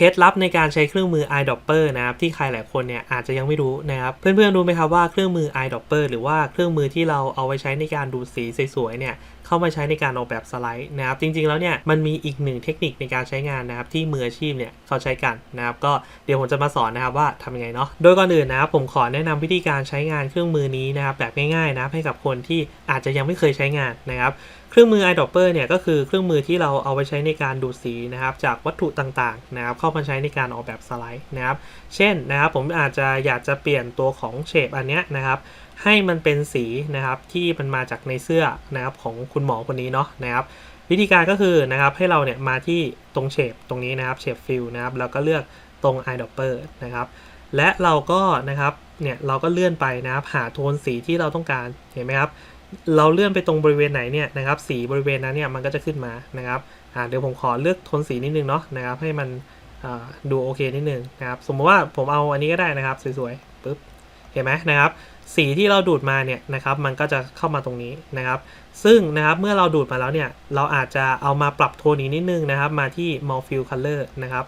เคล็ดลับในการใช้เครื่องมือ eyedropper นะครับที่ใครหลายคนเนี่ยอาจจะยังไม่รู้นะครับเพื่อนๆรู้ไหมครับว่าเครื่องมือ eyedropper หรือว่าเครื่องมือที่เราเอาไว้ใช้ในการดูสีสวยๆเนี่ยเข้ามาใช้ในการออกแบบสไลด์นะครับจริงๆแล้วเนี่ยมันมีอีกหนึ่งเทคนิคในการใช้งานนะครับที่มืออาชีพเนี่ยเขาใช้กันนะครับก็เดี๋ยวผมจะมาสอนนะครับว่าทำยังไงเนาะโดยก่อนอื่นนะครับผมขอแนะนำวิธีการใช้งานเครื่องมือนี้นะครับแบบง่ายๆนะครับให้กับคนที่อาจจะยังไม่เคยใช้งานนะครับเครื่องมือ eyedropper เนี่ยก็คือเครื่องมือที่เราเอาไว้ใช้ในการดูดสีนะครับจากวัตถุต่างๆนะครับเข้ามาใช้ในการออกแบบสไลด์นะครับเช่นนะครับผมอาจจะอยากจะเปลี่ยนตัวของเฉดอันเนี้ยนะครับให้มันเป็นสีนะครับที่มันมาจากในเสื้อนะครับของคุณหมอคนนี้เนาะนะครับวิธีการก็คือนะครับให้เราเนี่ยมาที่ตรงเฉดตรงนี้นะครับเฉดฟิลนะครับแล้วก็เลือกตรง eyedropper นะครับและเราก็นะครับเนี่ยเราก็เลื่อนไปนะครับหาโทนสีที่เราต้องการเห็นไหมครับ เราเลื่อนไปตรงบริเวณไหนเนี่ยนะครับสีบริเวณนั้นเนี่ยมันก็จะขึ้นมานะครับเดี๋ยวผมขอเลือกโทนสีนิดนึงเนาะนะครับให้มันดูโอเคนิดนึงนะครับสมมติว่าผมเอาอันนี้ก็ได้นะครับสวยๆปุ๊บเห็นไหมนะครับสีที่เราดูดมาเนี่ยนะครับมันก็จะเข้ามาตรงนี้นะครับ ซึ่งนะครับเมื่อเราดูดมาแล้วเนี่ยเราอาจจะเอามาปรับโทนอีกนิดนึงนะครับ มาที่ m o r p h i l color นะครับ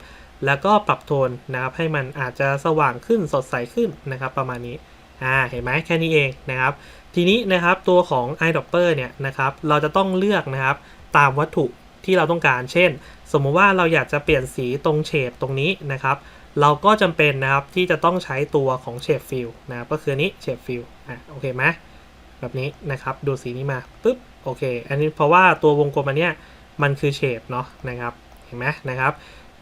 แล้วก็ปรับโทนนะครับให้มันอาจจะสว่างขึ้นสดใสขึ้นนะครับประมาณนี้ อ่าเห็นไหมแค่นี้เองนะครับ ทีนี้นะครับตัวของ eyedropper เนี่ยนะครับเราจะต้องเลือกนะครับตามวัตถุที่เราต้องการ เช่น สมมุติว่าเราอยากจะเปลี่ยนสีตรงเฉดตรงนี้นะครับ เราก็จำเป็นนะครับที่จะต้องใช้ตัวของเฉดฟิลนะครับก็คือนนี้เฉดฟิลอะโอเคไหมแบบนี้นะครับดูสีนี้มาปุ๊บโอเค อันนี้เพราะว่าตัววงกลมอันเนี้ยมันคือเฉดเนาะนะครับเห็นไหมนะครับ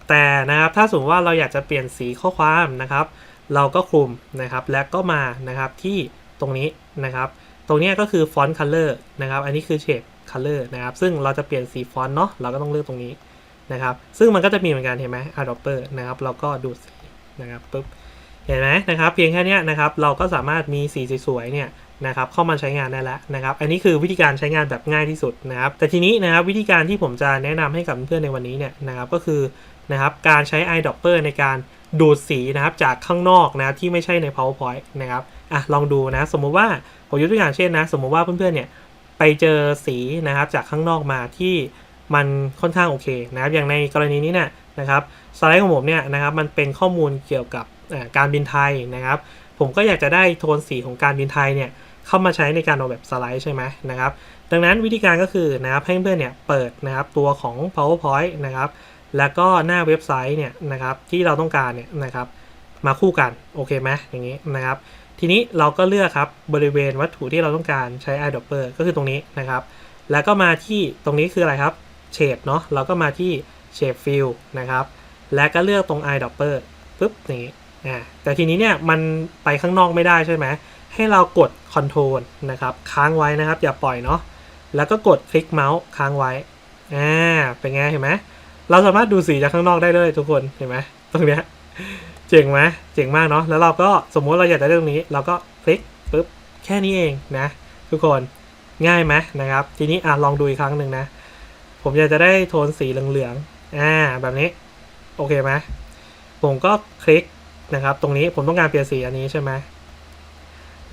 แต่นะครับถ้าสมมติว่าเราอยากจะเปลี่ยนสีข้อความนะครับ เราก็คลุมนะครับ แล้วก็มานะครับที่ตรงนี้นะครับ ตรงนี้ก็คือฟอนต์คัลเลอร์นะครับ อันนี้คือเฉดคัลเลอร์นะครับ ซึ่งเราจะเปลี่ยนสีฟอนต์เนาะ เราก็ต้องเลือกตรงนี้นะครับ ซึ่งมันก็จะมีเหมือนกันเห็นไหม Adopter นะครับ เราก็ดูดสีนะครับปุ๊บ เห็นไหมนะครับ เพียงแค่นี้นะครับ เราก็สามารถมีสีสวยๆเนี่ยนะครับเข้ามาใช้งานได้แล้วนะครับ อันนี้คือวิธีการใช้งานแบบง่ายที่สุดนะครับ แต่ทีนี้นะครับวิธีการที่ผมจะแนะนำให้กับเพื่อนในวันนี้เนี่ยนะครับก็คือนะครับการใช้ eyedropper ในการ ดูดสีนะครับจากข้างนอกนะที่ไม่ใช่ใน powerpoint นะครับอะลองดูนะสมมุติว่าผมยกตัวอย่างเช่นนะ สมมุติว่าเพื่อนๆเนี่ยไปเจอสีนะครับจากข้างนอกมาที่มันค่อนข้างโอเคนะครับอย่างในกรณีนี้เนี่ยนะครับสไลด์ของผมเนี่ยนะครับมันเป็นข้อมูลเกี่ยวกับการบินไทยนะครับ ผมก็อยากจะได้โทนสีของการบินไทยเนี่ยเข้ามาใช้ในการออกแบบสไลด์ใช่ไหมนะครับ ดังนั้นวิธีการก็คือนะครับให้เพื่อนเนี่ยเปิดนะครับตัวของ powerpoint นะครับ แล้วก็หน้าเว็บไซต์เนี่ยนะครับที่เราต้องการเนี่ยนะครับมาคู่กันโอเคไหมอย่างนี้นะครับ ทีนี้เราก็เลือกครับบริเวณวัตถุที่เราต้องการใช้ eyedropper ก็คือตรงนี้นะครับ แล้วก็มาที่ตรงนี้คืออะไรครับเฉดเนาะเราก็มาที่เฉดฟิลนะครับและก็เลือกตรง eyedropper ปุ๊บอย่างนี้อ่าแต่ทีนี้เนี่ยมันไปข้างนอกไม่ได้ใช่ไหมให้เรากด Ctrl นะครับค้างไว้นะครับ อย่าปล่อยเนาะแล้วก็กดคลิกเมาส์ค้างไว้อ่าเป็นไงเห็นไหม เราสามารถดูสีจากข้างนอกได้เลยทุกคนเห็นไหมตรงเนี้ยเจ๋งไหมเจ๋งมากเนาะแล้วเราก็สมมุติเราอยากได้ตรงนี้ เราก็คลิกปุ๊บแค่นี้เองนะ ทุกคนง่ายไหมนะครับ ทีนี้อะลองดูอีกครั้งหนึ่งนะ ผมอยากจะได้โทนสีเหลืองๆอ่าแบบนี้โอเคไหมผมก็คลิกนะครับ ตรงนี้ผมต้องการเปลี่ยนสีอันนี้ใช่ไหม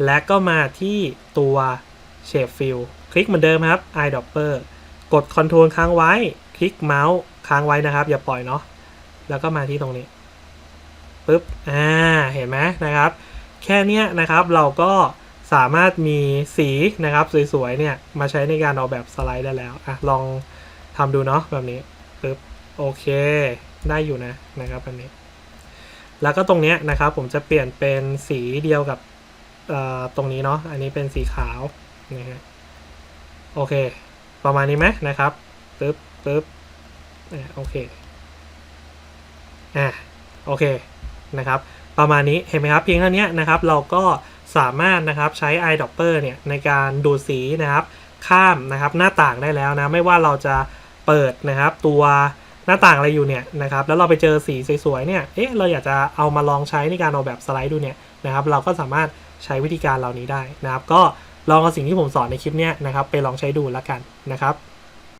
และก็มาที่ตัว Shape Fill คลิกเหมือนเดิมครับ eyedropper กด Ctrl ค้างไว้ คลิกเมาส์ ค้างไว้นะครับ อย่าปล่อยเนาะแล้วก็มาที่ตรงนี้ปุ๊บอ่าเห็นไหมนะครับ แค่เนี้ยนะครับเราก็สามารถมีสีนะครับสวยๆเนี่ยมาใช้ในการออกแบบสไลด์ได้แล้วอะลองทำดูเนาะแบบนี้ปุ๊บโอเคได้อยู่นะนะครับแบบนี้ แล้วก็ตรงเนี้ยนะครับผมจะเปลี่ยนเป็นสีเดียวกับตรงนี้เนาะอันนี้เป็นสีขาวนะฮะโอเค ประมาณนี้ไหมนะครับปึ๊บปึ๊บ อ่าโอเคอ่าโอเคนะครับ ประมาณนี้เห็นไหมครับเพียงเท่านี้นะครับ เราก็สามารถนะครับใช้ eyedropper เนี่ยในการดูดสีนะครับข้ามนะครับหน้าต่างได้แล้วนะไม่ว่าเราจะเปิดนะครับ ตัวหน้าต่างอะไรอยู่เนี่ยนะครับ แล้วเราไปเจอสีสวยๆเนี่ยเอ๊ะเราอยากจะเอามาลองใช้ในการออกแบบสไลด์ดูเนี่ยนะครับ เราก็สามารถใช้วิธีการเหล่านี้ได้นะครับ ก็ลองเอาสิ่งที่ผมสอนในคลิปเนี้ยนะครับ ไปลองใช้ดูแล้วกันนะครับ